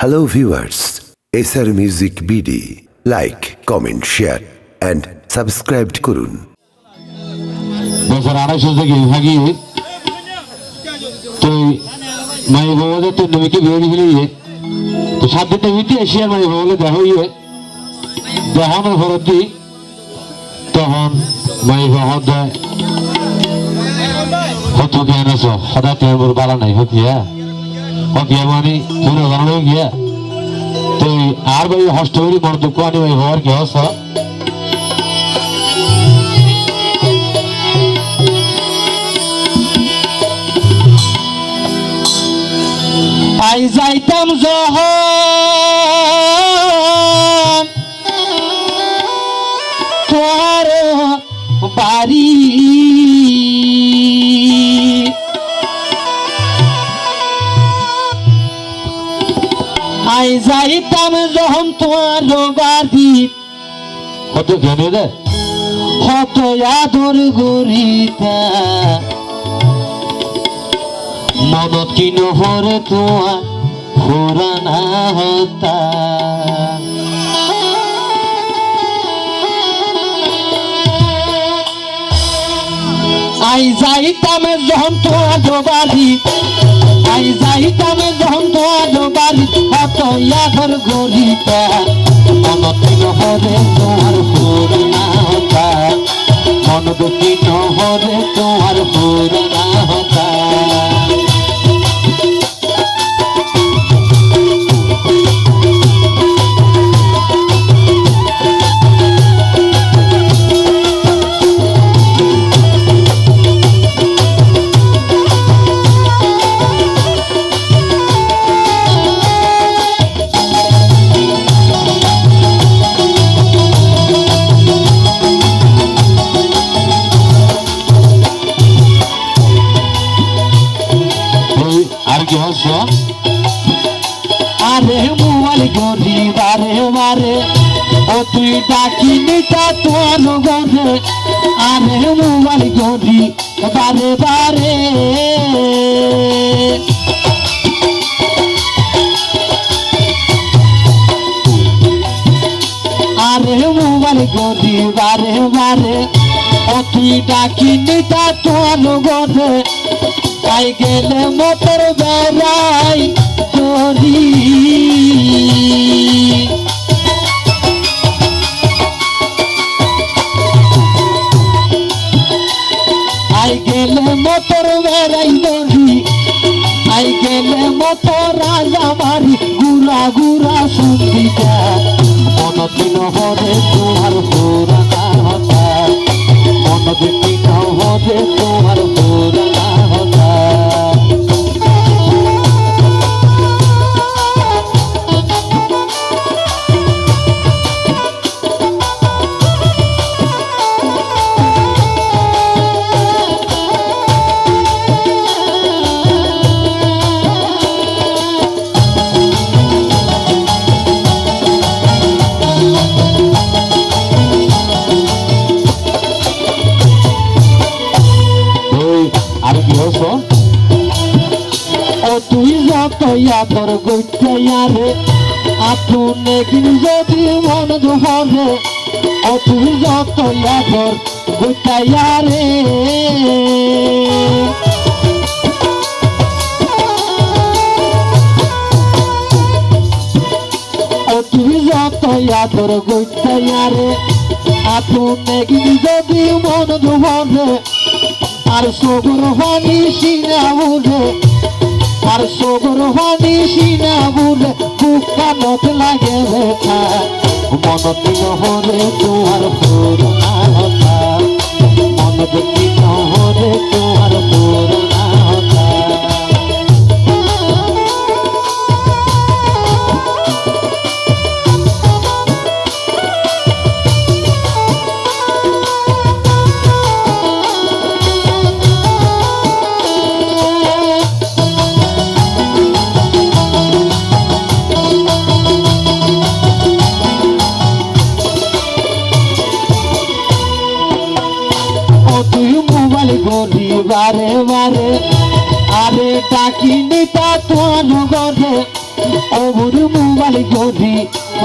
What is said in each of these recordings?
Hello viewers, SR Music BD, like, comment, share and subscribe করুন বছর আড়াইশো থেকে ভাগিয়ে তো মাই বাবাদের তো নমিকে বিয়ে দিলে তো সাত দিনটা ভিতরে এসে মাই বাবালে দেখা ইয়ে দেখানোর ফরত দি তখন মাই বাবা দেয় জ্ঞান আছো সদায় তোর বালা নাই হকিয়া জানো গিয়া তো আর ভাই হস্ত করি বড় দুঃখ আনি ভাই বাবার কি হস আই যাইতাম যখন তোর বাড়ি আই যাইতাম যখন তোমার বাড়ি। কত জ্ঞান দেয় হত আদর গরিতা মদত কি নহরে তোমার পুরানা হতা? আই যাইতাম যখন তোমার বাড়ি। আই যাইতাম তোমার বাড়ি হত আদর গরিতা মদত কি নহরে তোমার পুরানা হতা মনদ কি নহরে তোমার পুরানা হস আরে মোবাইল গরি বারে বারে, ও তুই ডাকি নিতা তোর গরে আরে মোবাইল গরি বারে বারে। আরে মোবাইল গরি বারে বারে, ও তুই ডাকি নিতা তোর গরে তাই গেলে মোটর বেড়াই করি আই গেলে মোটর বেড়াই করি আই গেলে মোটর রাজা মারি গুড়া গুড়া সঙ্গীতা মনতি নহরে তোমার পুরানা তুই যত আদর গইতে আপনে কিন যদি মন ধরে ও তুই যত আদর গইতে ও তুই যত আদর গইতে আপনে কিন যদি মন ধরে আর সগর হানি সিনা আর সবর হানি সিনা উঠে বুকা নত লাগে রেখা মনত নহরে তোমার পুরনা হতা। মনত কি গরি বারে বারে আরে টাকি নেতা তোমার গরে অবুর মোবাইল গরি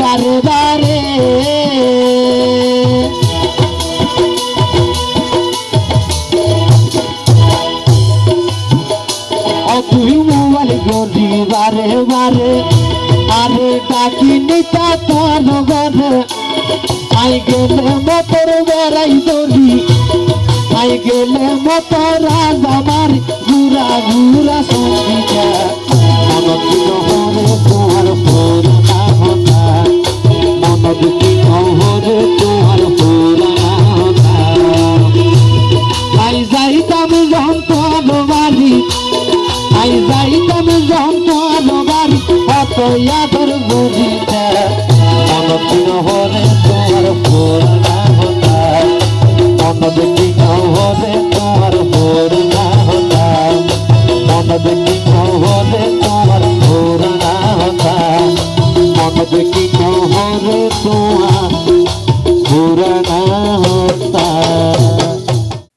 বারে বারে। তুই মোবাইল গরি বারে বারে। আরে ডাকি নেতা তোমার আই গেলে মতর বেড়াই দরি গেলে মতর আমার ঘুরা ঘুরা সঙ্গীতা। মনত নহরে তোমার পুরানা হতা। মনত কি নহরে তোমার পুরানা হতা। আই যাইতাম যন্ত্র বাড়ি, আই যাইতাম যন্ত্র বাড়ি অত আদর বুঝিতে মনত নহরে তোমার পুরানা হতা। মনত কি